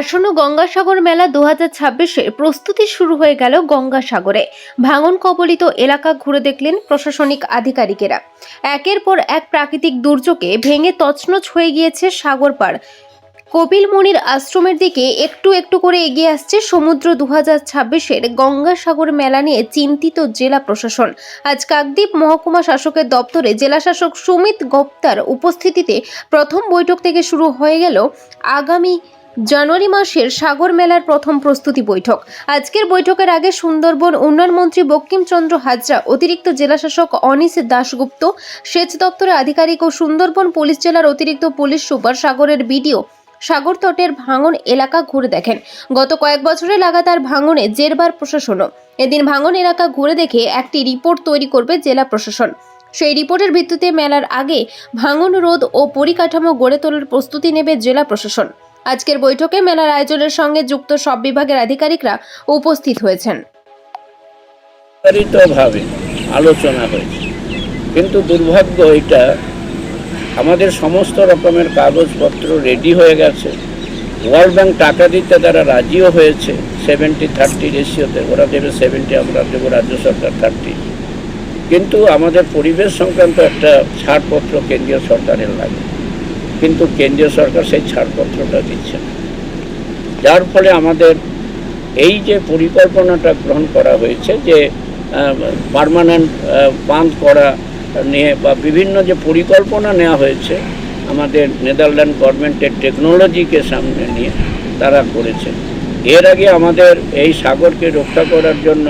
আসন্ন গঙ্গাসাগর মেলা দু হাজার প্রস্তুতি শুরু হয়ে গেল গঙ্গাসাগরে। ভাঙন কবলিত এলাকা ঘুরে দেখলেন প্রশাসনিক আধিকারিকেরা। একের পর এক প্রাকৃতিক দুর্যোগে ভেঙে তছনছ হয়ে গিয়েছে সাগর পাড়। কপিল মুনির আশ্রমের দিকে একটু একটু করে এগিয়ে আসছে সমুদ্র দু হাজার ছাব্বিশের গঙ্গাসাগর মেলা নিয়ে চিন্তিত জেলা প্রশাসন। আজ কাকদ্বীপ মহকুমা শাসকের দপ্তরে জেলা শাসক সুমিত গুপ্তার উপস্থিতিতে প্রথম বৈঠক থেকে শুরু হয়ে গেল আগামী জানুয়ারি মাসের সাগর মেলার প্রথম প্রস্তুতি বৈঠক। আজকের বৈঠকের আগে সুন্দরবন উন্নয়ন মন্ত্রী বঙ্কিমচন্দ্র হাজরা, অতিরিক্ত জেলাশাসক অনিশ দাশগুপ্ত, সেচ দপ্তরের আধিকারিক ও সুন্দরবন পুলিশ জেলার অতিরিক্ত পুলিশ সুপার সাগরের বিডিও সাগর তটের ভাঙন এলাকা ঘুরে দেখেন। গত কয়েক বছরে লাগাতার ভাঙনে জেরবার প্রশাসনও। এদিন ভাঙন এলাকা ঘুরে দেখে একটি রিপোর্ট তৈরি করবে জেলা প্রশাসন। সেই রিপোর্টের ভিত্তিতে মেলার আগে ভাঙন রোধ ও পরিকাঠামো গড়ে তোলার প্রস্তুতি নেবে জেলা প্রশাসন। আজকের বৈঠকে মেলার আয়োজনের সঙ্গে যুক্ত সব বিভাগের আধিকারিকরা উপস্থিত হয়েছেন। আলোচনা হয়েছে। কিন্তু দুর্ভাগ্য এটা, আমাদের সমস্ত রকমের কাগজপত্র রেডি হয়ে গেছে। ওয়ার্ল্ড ব্যাংক টাকা দিতে তারা রাজিও হয়েছে সেভেন্টি থার্টি রেশিওতে ওরা দেবে সেভেন্টি আমরা দেবো রাজ্য সরকার থার্টি কিন্তু আমাদের পরিবেশ সংক্রান্ত একটা ছাড়পত্র কেন্দ্রীয় সরকারের লাগে। কিন্তু কেন্দ্রীয় সরকার সেই ছাড়পত্রটা দিচ্ছে না। যার ফলে আমাদের এই যে পরিকল্পনাটা গ্রহণ করা হয়েছে যে পারমানেন্ট বাঁধ করা নিয়ে বা বিভিন্ন যে পরিকল্পনা নেওয়া হয়েছে, আমাদের নেদারল্যান্ড গভর্নমেন্টের টেকনোলজিকে সামনে নিয়ে তারা করেছে। এর আগে আমাদের এই সাগরকে রক্ষা করার জন্য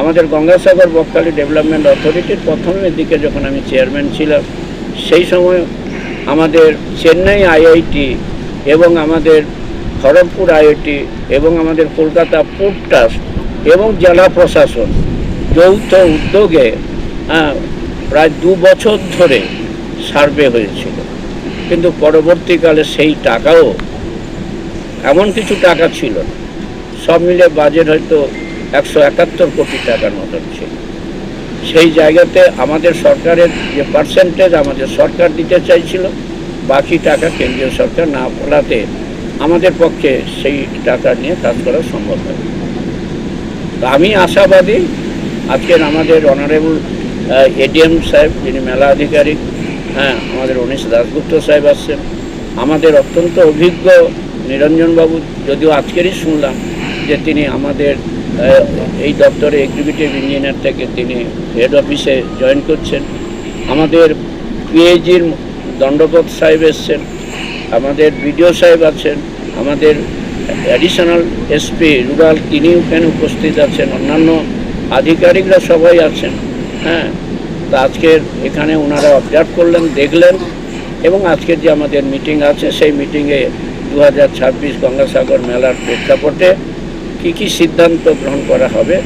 আমাদের গঙ্গাসাগর বকখালি ডেভেলপমেন্ট অথরিটির প্রথমের দিকে যখন আমি চেয়ারম্যান ছিলাম, সেই সময় আমাদের চেন্নাই আইআইটি এবং আমাদের খড়গপুর আইআইটি এবং আমাদের কলকাতা পোর্ট ট্রাস্ট এবং জেলা প্রশাসন যৌথ উদ্যোগে আহ, প্রায় দু বছর ধরে সার্ভে হয়েছিল। কিন্তু পরবর্তীকালে সেই টাকাও এমন কিছু টাকা ছিল সব মিলে বাজেট হয়তো একশো একাত্তর কোটি টাকার মতন ছিল। সেই জায়গাতে আমাদের সরকারের যে পার্সেন্টেজ আমাদের সরকার দিতে চাইছিল, বাকি টাকা কেন্দ্রীয় সরকার না বলাতে আমাদের পক্ষে সেই টাকা নিয়ে কাজ করা সম্ভব হয়। আমি আশাবাদী, আজকের আমাদের অনারেবল এডিএম সাহেব, যিনি মেলা আধিকারিক হ্যাঁ আমাদের উনিশ দাসগুপ্ত সাহেব আসছেন, আমাদের অত্যন্ত অভিজ্ঞ নিরঞ্জনবাবু যদিও আজকেরই শুনলাম যে তিনি আমাদের এই দপ্তরে এক্সিকিউটিভ ইঞ্জিনিয়ার থেকে তিনি হেড অফিসে জয়েন করছেন। আমাদের পিএইচির দণ্ডপত সাহেব এসছেন, আমাদের বিডিও সাহেব আছেন, আমাদের অ্যাডিশনাল এসপি রুরাল তিনি ওখানে উপস্থিত আছেন, অন্যান্য আধিকারিকরা সবাই আছেন। হ্যাঁ তো আজকের এখানে ওনারা অবজার্ভ করলেন, দেখলেন এবং আজকের যে আমাদের মিটিং আছে, সেই মিটিংয়ে দু হাজার ছাব্বিশ গঙ্গাসাগর মেলার প্রেক্ষাপটে কী কী সিদ্ধান্ত গ্রহণ করা হবে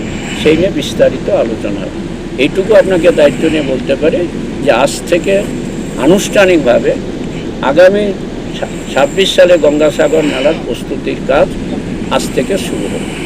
সেই নিয়ে বিস্তারিত আলোচনা এইটুকু আপনাকে দায়িত্ব নিয়ে বলতে পারি যে আজ থেকে আনুষ্ঠানিকভাবে আগামী ছাব্বিশ সালে গঙ্গাসাগর মেলার প্রস্তুতির কাজ আজ থেকে শুরু হবে।